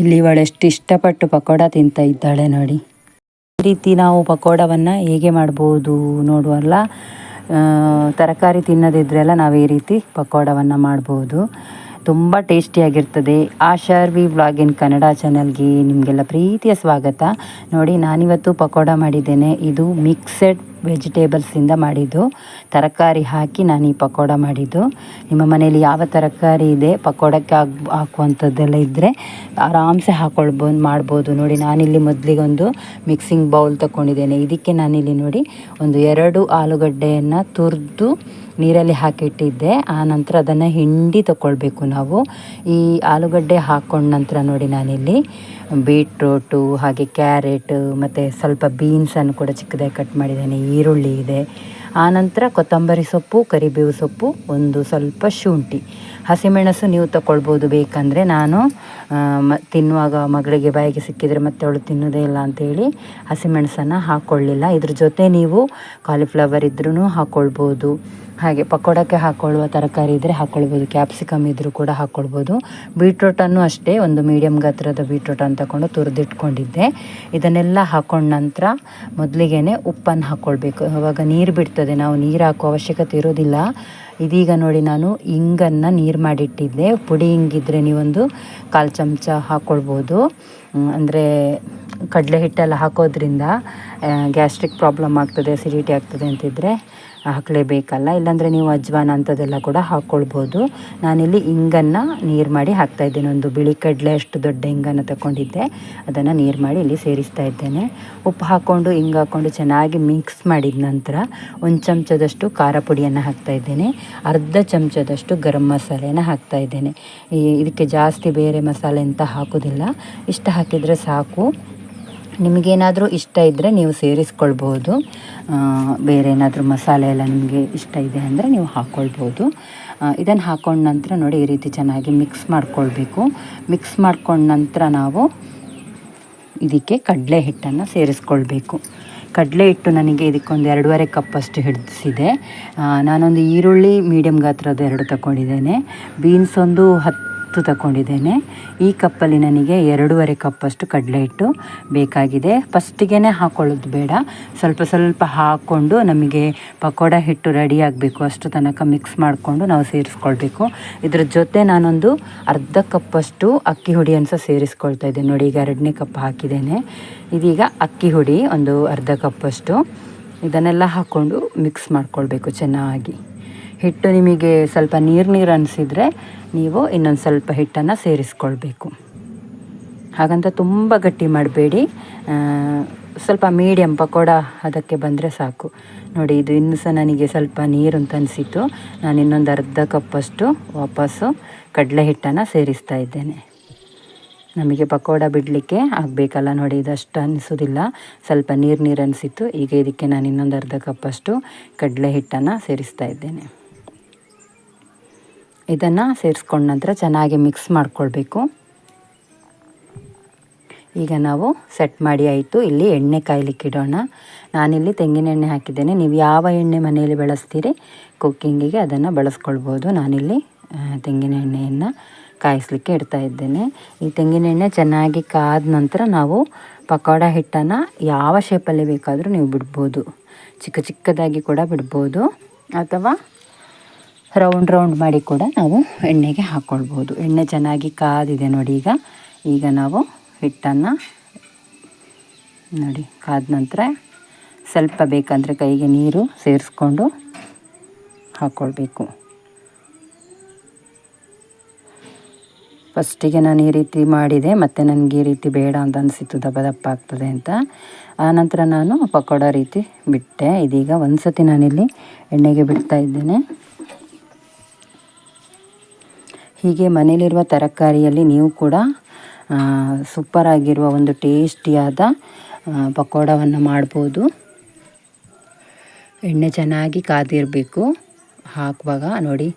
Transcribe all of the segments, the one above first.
ಇಲ್ಲಿ ಇವಳೆಷ್ಟು ಇಷ್ಟಪಟ್ಟು ಪಕೋಡ ತಿಂತ ಇದ್ದಾಳೆ ನೋಡಿ. ಈ ರೀತಿ ನಾವು ಪಕೋಡವನ್ನು ಹೇಗೆ ಮಾಡ್ಬೋದು ನೋಡುವಲ್ಲ. ತರಕಾರಿ ತಿನ್ನದಿದ್ರೆಲ್ಲ ನಾವು ಈ ರೀತಿ ಪಕೋಡವನ್ನು ಮಾಡ್ಬೋದು. ತುಂಬ ಟೇಸ್ಟಿಯಾಗಿರ್ತದೆ. ಆಶಾರ್ ವಿ ವ್ಲಾಗ್ ಇನ್ ಕನ್ನಡ ಚಾನಲ್ಗೆ ನಿಮಗೆಲ್ಲ ಪ್ರೀತಿಯ ಸ್ವಾಗತ. ನೋಡಿ, ನಾನಿವತ್ತು ಪಕೋಡ ಮಾಡಿದ್ದೇನೆ. ಇದು ಮಿಕ್ಸೆಡ್ ವೆಜಿಟೇಬಲ್ಸಿಂದ ಮಾಡಿದ್ದು. ತರಕಾರಿ ಹಾಕಿ ನಾನು ಈ ಪಕೋಡ ಮಾಡಿದ್ದು. ನಿಮ್ಮ ಮನೆಯಲ್ಲಿ ಯಾವ ತರಕಾರಿ ಇದೆ, ಪಕೋಡಕ್ಕೆ ಹಾಕ್, ಹಾಕುವಂಥದ್ದೆಲ್ಲ ಇದ್ದರೆ ಆರಾಮ್ಸೆ ಹಾಕೊಳ್ಬೋದು ಮಾಡ್ಬೋದು. ನೋಡಿ, ನಾನಿಲ್ಲಿ ಮೊದಲಿಗೆ ಒಂದು ಮಿಕ್ಸಿಂಗ್ ಬೌಲ್ ತಗೊಂಡಿದ್ದೇನೆ ಇದಕ್ಕೆ ನಾನಿಲ್ಲಿ ನೋಡಿ, ಒಂದು ಎರಡು ಆಲೂಗಡ್ಡೆಯನ್ನು ತುರಿದು ನೀರಲ್ಲಿ ಹಾಕಿಟ್ಟಿದ್ದೆ ಆ ನಂತರ ಅದನ್ನು ಹಿಂಡಿ ತಗೊಳ್ಬೇಕು ನಾವು. ಈ ಆಲೂಗಡ್ಡೆ ಹಾಕ್ಕೊಂಡ ನಂತರ ನೋಡಿ ನಾನಿಲ್ಲಿ. ಬೀಟ್ರೋಟು, ಹಾಗೆ ಕ್ಯಾರೆಟ್, ಮತ್ತು ಸ್ವಲ್ಪ ಬೀನ್ಸನ್ನು ಕೂಡ ಚಿಕ್ಕದಾಗಿ ಕಟ್ ಮಾಡಿದ್ದೇನೆ. ಈರುಳ್ಳಿ ಇದೆ. ಆನಂತರ ಕೊತ್ತಂಬರಿ ಸೊಪ್ಪು, ಕರಿಬೇವು ಸೊಪ್ಪು, ಒಂದು ಸ್ವಲ್ಪ ಶುಂಠಿ. ಹಸಿಮೆಣಸು ನೀವು ತಗೊಳ್ಬೋದು ಬೇಕಂದರೆ ನಾನು ಮ, ತಿನ್ನುವಾಗ ಮಗಳಿಗೆ ಬಾಯಿಗೆ ಸಿಕ್ಕಿದರೆ ಮತ್ತೆ ಅವಳು ತಿನ್ನೋದೇ ಇಲ್ಲ ಅಂತೇಳಿ ಹಸಿಮೆಣಸನ್ನು ಹಾಕ್ಕೊಳ್ಳಿಲ್ಲ ಇದ್ರ ಜೊತೆ ನೀವು ಕಾಲಿಫ್ಲವರ್ ಇದ್ರೂ ಹಾಕ್ಕೊಳ್ಬೋದು ಹಾಗೆ ಪಕೋಡಕ್ಕೆ ಹಾಕ್ಕೊಳ್ಳುವ ತರಕಾರಿ ಇದ್ದರೆ ಹಾಕ್ಕೊಳ್ಬೋದು ಕ್ಯಾಪ್ಸಿಕಮ್ ಇದ್ದರೂ ಕೂಡ ಹಾಕ್ಕೊಳ್ಬೋದು ಬೀಟ್ರೋಟನ್ನು ಅಷ್ಟೇ ಒಂದು ಮೀಡಿಯಮ್ ಗಾತ್ರದ ಬೀಟ್ರೋಟನ್ನು ತಗೊಂಡು ತುರಿದಿಟ್ಕೊಂಡಿದ್ದೆ. ಇದನ್ನೆಲ್ಲ ಹಾಕೊಂಡ ನಂತರ ಮೊದಲಿಗೆ ಉಪ್ಪನ್ನು ಹಾಕ್ಕೊಳ್ಬೇಕು ಆವಾಗ ನೀರು ಬಿಡ್ತದೆ. ನಾವು ನೀರು ಹಾಕೋ ಅವಶ್ಯಕತೆ ಇರೋದಿಲ್ಲ. ಇದೀಗ ನೋಡಿ ನಾನು ಇಂಗನ್ನು ನೀರು ಮಾಡಿಟ್ಟಿದ್ದೆ. ಪುಡಿ ಹಿಂಗಿದ್ರೆ ನೀವೊಂದು ಕಾಲು ಚಮಚ ಹಾಕ್ಕೊಳ್ಬೋದು ಅಂದರೆ ಕಡಲೆ ಹಿಟ್ಟೆಲ್ಲ ಹಾಕೋದ್ರಿಂದ ಗ್ಯಾಸ್ಟ್ರಿಕ್ ಪ್ರಾಬ್ಲಮ್ ಆಗ್ತದೆ, ಅಸಿಡಿಟಿ ಆಗ್ತದೆ ಅಂತಿದ್ರೆ ಹಾಕಲೇಬೇಕಲ್ಲ, ಇಲ್ಲಾಂದರೆ ನೀವು ಅಜ್ವಾನ ಅಂಥದ್ದೆಲ್ಲ ಕೂಡ ಹಾಕ್ಕೊಳ್ಬೋದು. ನಾನಿಲ್ಲಿ ಇಂಗನ್ನು ನೀರು ಮಾಡಿ ಹಾಕ್ತಾ ಇದ್ದೇನೆ. ಒಂದು ಬಿಳಿ ಕಡಲೆ ಅಷ್ಟು ದೊಡ್ಡ ಇಂಗನ್ನು ತಗೊಂಡಿದ್ದೆ ಅದನ್ನು ನೀರು ಮಾಡಿ ಇಲ್ಲಿ ಸೇರಿಸ್ತಾ ಇದ್ದೇನೆ. ಉಪ್ಪು ಹಾಕ್ಕೊಂಡು, ಇಂಗ ಹಾಕ್ಕೊಂಡು ಚೆನ್ನಾಗಿ ಮಿಕ್ಸ್ ಮಾಡಿದ ನಂತರ ಒಂದು ಚಮಚದಷ್ಟು ಖಾರ ಪುಡಿಯನ್ನು ಹಾಕ್ತಾ ಇದ್ದೇನೆ. ಅರ್ಧ ಚಮಚದಷ್ಟು ಗರಂ ಮಸಾಲೆನ ಹಾಕ್ತಾ ಇದ್ದೇನೆ. ಇದಕ್ಕೆ ಜಾಸ್ತಿ ಬೇರೆ ಮಸಾಲೆ ಅಂತ ಹಾಕೋದಿಲ್ಲ. ಇಷ್ಟ ಹಾಕಿದರೆ ಸಾಕು. ನಿಮಗೇನಾದರೂ ಇಷ್ಟ ಇದ್ದರೆ ನೀವು ಸೇರಿಸ್ಕೊಳ್ಬೋದು. ಬೇರೆ ಏನಾದರೂ ಮಸಾಲೆ ಎಲ್ಲ ನಿಮಗೆ ಇಷ್ಟ ಇದೆ ಅಂದರೆ ನೀವು ಹಾಕ್ಕೊಳ್ಬೋದು ಇದನ್ನು ಹಾಕೊಂಡ ನಂತರ ನೋಡಿ ಈ ರೀತಿ ಚೆನ್ನಾಗಿ ಮಿಕ್ಸ್ ಮಾಡ್ಕೊಳ್ಬೇಕು. ಮಿಕ್ಸ್ ಮಾಡ್ಕೊಂಡ ನಂತರ ನಾವು ಇದಕ್ಕೆ ಕಡಲೆ ಹಿಟ್ಟನ್ನು ಸೇರಿಸ್ಕೊಳ್ಬೇಕು. ಕಡಲೆ ಹಿಟ್ಟು ನನಗೆ ಇದಕ್ಕೊಂದು ಎರಡೂವರೆ ಕಪ್ಪಷ್ಟು ಹಿಡಿಸಿದೆ. ನಾನೊಂದು ಈರುಳ್ಳಿ ಮೀಡಿಯಮ್ ಗಾತ್ರದ ಎರಡು ತಗೊಂಡಿದ್ದೇನೆ ಬೀನ್ಸ್ ಒಂದು ಹತ್ತು ತಗೊಂಡಿದ್ದೇನೆ. ಈ ಕಪ್ಪಲ್ಲಿ ನನಗೆ ಎರಡೂವರೆ ಕಪ್ಪಷ್ಟು ಕಡಲೆ ಹಿಟ್ಟು ಬೇಕಾಗಿದೆ. ಫಸ್ಟಿಗೆ ಹಾಕೊಳ್ಳೋದು ಬೇಡ. ಸ್ವಲ್ಪ ಸ್ವಲ್ಪ ಹಾಕ್ಕೊಂಡು ನಮಗೆ ಪಕೋಡ ಹಿಟ್ಟು ರೆಡಿ ಆಗಬೇಕು. ಅಷ್ಟು ತನಕ ಮಿಕ್ಸ್ ಮಾಡಿಕೊಂಡು ನಾವು ಸೇರಿಸ್ಕೊಳ್ಬೇಕು. ಇದ್ರ ಜೊತೆ ನಾನೊಂದು ಅರ್ಧ ಕಪ್ಪಷ್ಟು ಅಕ್ಕಿ ಹುಡಿಯನ್ನು ಸಹ ಸೇರಿಸ್ಕೊಳ್ತಾ ಇದ್ದೇನೆ. ನೋಡಿ, ಈಗ ಎರಡನೇ ಕಪ್ ಹಾಕಿದ್ದೇನೆ. ಇದೀಗ ಅಕ್ಕಿ ಹುಡಿ ಒಂದು ಅರ್ಧ ಕಪ್ಪಷ್ಟು. ಇದನ್ನೆಲ್ಲ ಹಾಕ್ಕೊಂಡು ಮಿಕ್ಸ್ ಮಾಡ್ಕೊಳ್ಬೇಕು ಚೆನ್ನಾಗಿ. ಹಿಟ್ಟು ನಿಮಗೆ ಸ್ವಲ್ಪ ನೀರು ನೀರು ಅನಿಸಿದರೆ ನೀವು ಇನ್ನೊಂದು ಸ್ವಲ್ಪ ಹಿಟ್ಟನ್ನು ಸೇರಿಸ್ಕೊಳ್ಬೇಕು. ಹಾಗಂತ ತುಂಬ ಗಟ್ಟಿ ಮಾಡಬೇಡಿ. ಸ್ವಲ್ಪ ಮೀಡಿಯಮ್ ಪಕೋಡ ಅದಕ್ಕೆ ಬಂದರೆ ಸಾಕು. ನೋಡಿ, ಇದು ಇನ್ನು ಸಹ ನನಗೆ ಸ್ವಲ್ಪ ನೀರು ಅಂತ ಅನಿಸಿತು ನಾನು ಇನ್ನೊಂದು ಅರ್ಧ ಕಪ್ಪಷ್ಟು ವಾಪಸ್ಸು ಕಡಲೆ ಹಿಟ್ಟನ್ನು ಸೇರಿಸ್ತಾ ಇದ್ದೇನೆ. ನಮಗೆ ಪಕೋಡ ಬಿಡಲಿಕ್ಕೆ ಆಗಬೇಕಲ್ಲ ನೋಡಿ, ಇದಷ್ಟು ಅನಿಸೋದಿಲ್ಲ. ಸ್ವಲ್ಪ ನೀರು ನೀರು ಅನಿಸಿತ್ತು. ಈಗ ಇದಕ್ಕೆ ನಾನು ಇನ್ನೊಂದು ಅರ್ಧ ಕಪ್ಪಷ್ಟು ಕಡಲೆ ಹಿಟ್ಟನ್ನು ಸೇರಿಸ್ತಾ ಇದ್ದೇನೆ. ಇದನ್ನು ಸೇರಿಸ್ಕೊಂಡ ನಂತರ ಚೆನ್ನಾಗಿ ಮಿಕ್ಸ್ ಮಾಡ್ಕೊಳ್ಬೇಕು. ಈಗ ನಾವು ಸೆಟ್ ಮಾಡಿ ಆಯಿತು. ಇಲ್ಲಿ ಎಣ್ಣೆ ಕಾಯ್ಲಿಕ್ಕೆ ಇಡೋಣ. ನಾನಿಲ್ಲಿ ತೆಂಗಿನ ಎಣ್ಣೆ ಹಾಕಿದ್ದೇನೆ. ನೀವು ಯಾವ ಎಣ್ಣೆ ಮನೆಯಲ್ಲಿ ಬಳಸ್ತೀರಿ ಕುಕ್ಕಿಂಗಿಗೆ ಅದನ್ನು ಬಳಸ್ಕೊಳ್ಬೋದು. ನಾನಿಲ್ಲಿ ತೆಂಗಿನ ಎಣ್ಣೆಯನ್ನು ಕಾಯಿಸ್ಲಿಕ್ಕೆ ಇಡ್ತಾ ಇದ್ದೇನೆ. ಈ ತೆಂಗಿನ ಎಣ್ಣೆ ಚೆನ್ನಾಗಿ ಕಾದ ನಂತರ ನಾವು ಪಕೋಡ ಹಿಟ್ಟನ್ನು ಯಾವ ಶೇಪಲ್ಲಿ ಬೇಕಾದರೂ ನೀವು ಬಿಡ್ಬೋದು. ಚಿಕ್ಕ ಚಿಕ್ಕದಾಗಿ ಕೂಡ ಬಿಡ್ಬೋದು. ಅಥವಾ ರೌಂಡ್ ರೌಂಡ್ ಮಾಡಿ ಕೂಡ ನಾವು ಎಣ್ಣೆಗೆ ಹಾಕ್ಕೊಳ್ಬೋದು ಎಣ್ಣೆ ಚೆನ್ನಾಗಿ ಕಾದಿದೆ ನೋಡಿ ಈಗ. ಈಗ ನಾವು ಹಿಟ್ಟನ್ನು ನೋಡಿ ಕಾದ ನಂತರ ಸ್ವಲ್ಪ ಬೇಕಂದರೆ ಕೈಗೆ ನೀರು ಸೇರಿಸ್ಕೊಂಡು ಹಾಕ್ಕೊಳ್ಬೇಕು ಫಸ್ಟಿಗೆ ನಾನು ಈ ರೀತಿ ಮಾಡಿದೆ, ಮತ್ತು ನನಗೆ ಈ ರೀತಿ ಬೇಡ ಅಂತ ಅನಿಸಿತ್ತು ದಪ್ಪ ದಪ್ಪ ಆಗ್ತದೆ ಅಂತ. ಆನಂತರ ನಾನು ಪಕೋಡ ರೀತಿ ಬಿಟ್ಟೆ. ಇದೀಗ ಒಂದು ಸತಿ ನಾನಿಲ್ಲಿ ಎಣ್ಣೆಗೆ ಬಿಡ್ತಾ ಇದ್ದೇನೆ. ಹೀಗೆ ಮನೆಯಲ್ಲಿರುವ ತರಕಾರಿಯಲ್ಲಿ ನೀವು ಕೂಡ ಸೂಪರ್ ಆಗಿರುವ ಒಂದು ಟೇಸ್ಟಿಯಾದ ಪಕೋಡವನ್ನು ಮಾಡ್ಬೋದು. ಎಣ್ಣೆ ಚೆನ್ನಾಗಿ ಕಾದಿರಬೇಕು. ಹಾಕುವಾಗ ನೋಡಿ.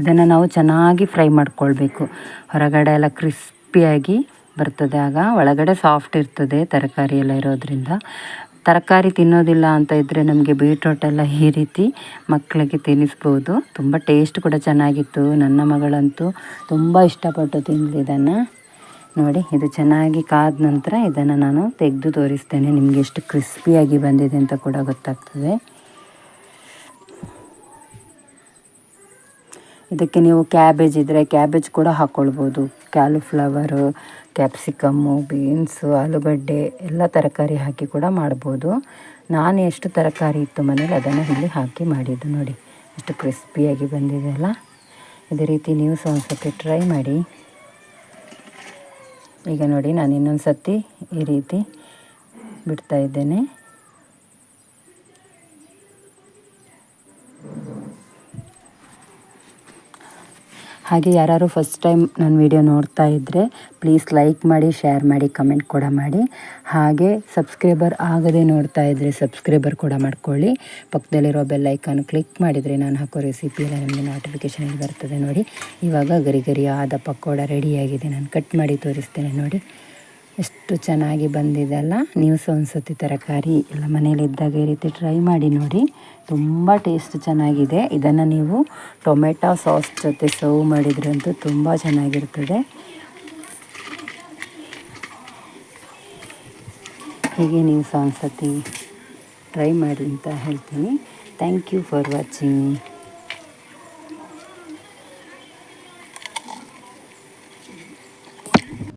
ಇದನ್ನು ನಾವು ಚೆನ್ನಾಗಿ ಫ್ರೈ ಮಾಡ್ಕೊಳ್ಬೇಕು. ಹೊರಗಡೆ ಎಲ್ಲ ಕ್ರಿಸ್ಪಿಯಾಗಿ ಬರ್ತದೆ. ಆಗ ಒಳಗಡೆ ಸಾಫ್ಟ್ ಇರ್ತದೆ ತರಕಾರಿ ಎಲ್ಲ ಇರೋದ್ರಿಂದ. ತರಕಾರಿ ತಿನ್ನೋದಿಲ್ಲ ಅಂತ ಇದ್ದರೆ ನಮಗೆ ಬೀಟ್ರೋಟ್ ಎಲ್ಲ ಈ ರೀತಿ ಮಕ್ಕಳಿಗೆ ತಿನ್ನಿಸ್ಬೋದು. ತುಂಬ ಟೇಸ್ಟ್ ಕೂಡ ಚೆನ್ನಾಗಿತ್ತು. ನನ್ನ ಮಗಳಂತೂ ತುಂಬ ಇಷ್ಟಪಟ್ಟು ತಿಂದ್ಲು ಇದನ್ನು. ನೋಡಿ, ಇದು ಚೆನ್ನಾಗಿ ಕಾದ ನಂತರ ಇದನ್ನು ನಾನು ತೆಗೆದು ತೋರಿಸ್ತೇನೆ. ನಿಮಗೆ ಎಷ್ಟು ಕ್ರಿಸ್ಪಿಯಾಗಿ ಬಂದಿದೆ ಅಂತ ಕೂಡ ಗೊತ್ತಾಗ್ತದೆ. ಇದಕ್ಕೆ ನೀವು ಕ್ಯಾಬೇಜ್ ಇದ್ದರೆ ಕ್ಯಾಬೇಜ್ ಕೂಡ ಹಾಕ್ಕೊಳ್ಬೋದು ಕ್ಯಾಲಿಫ್ಲವರು ಕ್ಯಾಪ್ಸಿಕಮ್ಮು ಬೀನ್ಸು ಆಲೂಗಡ್ಡೆ, ಎಲ್ಲ ತರಕಾರಿ ಹಾಕಿ ಕೂಡ ಮಾಡ್ಬೋದು. ನಾನು ಎಷ್ಟು ತರಕಾರಿ ಇತ್ತು ಮನೇಲಿ ಅದನ್ನು ಇಲ್ಲಿ ಹಾಕಿ ಮಾಡಿದ್ದು ನೋಡಿ. ಎಷ್ಟು ಕ್ರಿಸ್ಪಿಯಾಗಿ ಬಂದಿದೆ ಅಲ್ಲ? ಇದೇ ರೀತಿ ನೀವು ಸಹ ಒಂದು ಟ್ರೈ ಮಾಡಿ. ಈಗ ನೋಡಿ, ನಾನು ಇನ್ನೊಂದು ಸತಿ ಈ ರೀತಿ ಬಿಡ್ತಾ ಇದ್ದೇನೆ. ಹಾಗೆ ಯಾರು ಫಸ್ಟ್ ಟೈಮ್ ನನ್ನ ವಿಡಿಯೋ ನೋಡ್ತಾ ಇದ್ದರೆ ಪ್ಲೀಸ್ ಲೈಕ್ ಮಾಡಿ ಶೇರ್ ಮಾಡಿ ಕಮೆಂಟ್ ಕೂಡ ಮಾಡಿ. ಹಾಗೆ ಸಬ್ಸ್ಕ್ರೈಬರ್ ಆಗದೆ ನೋಡ್ತಾ ಇದ್ದರೆ ಸಬ್ಸ್ಕ್ರೈಬರ್ ಕೂಡ ಮಾಡ್ಕೊಳ್ಳಿ. ಪಕ್ಕದಲ್ಲಿರೋ ಬೆಲ್ ಐಕಾನ್ ಕ್ಲಿಕ್ ಮಾಡಿದರೆ ನಾನು ಹಾಕೋ ರೆಸಿಪಿ ಎಲ್ಲ ನಿಮಗೆ ನೋಟಿಫಿಕೇಷನ್ ಬರ್ತದೆ ನೋಡಿ. ಇವಾಗ ಗರಿ ಗರಿ ಆದ ಪಕೋಡ ರೆಡಿಯಾಗಿದೆ ನಾನು ಕಟ್ ಮಾಡಿ ತೋರಿಸ್ತೇನೆ ನೋಡಿ. ಎಷ್ಟು ಚೆನ್ನಾಗಿ ಬಂದಿದೆಲ್ಲ ನೀವು ಸಹ ಒಂದು ಸತಿ ತರಕಾರಿ ಎಲ್ಲ ಮನೇಲಿದ್ದಾಗ ಈ ರೀತಿ ಟ್ರೈ ಮಾಡಿ ನೋಡಿ. ತುಂಬ ಟೇಸ್ಟ್ ಚೆನ್ನಾಗಿದೆ. ಇದನ್ನು ನೀವು ಟೊಮೆಟೊ ಸಾಸ್ ಜೊತೆ ಸರ್ವ್ ಮಾಡಿದರೆ ಅಂತೂ ತುಂಬ ಚೆನ್ನಾಗಿರ್ತದೆ. ಹೀಗೆ ನೀವು ಸಹ ಒಂದು ಟ್ರೈ ಮಾಡಿ ಅಂತ ಹೇಳ್ತೀನಿ. Thank you for watching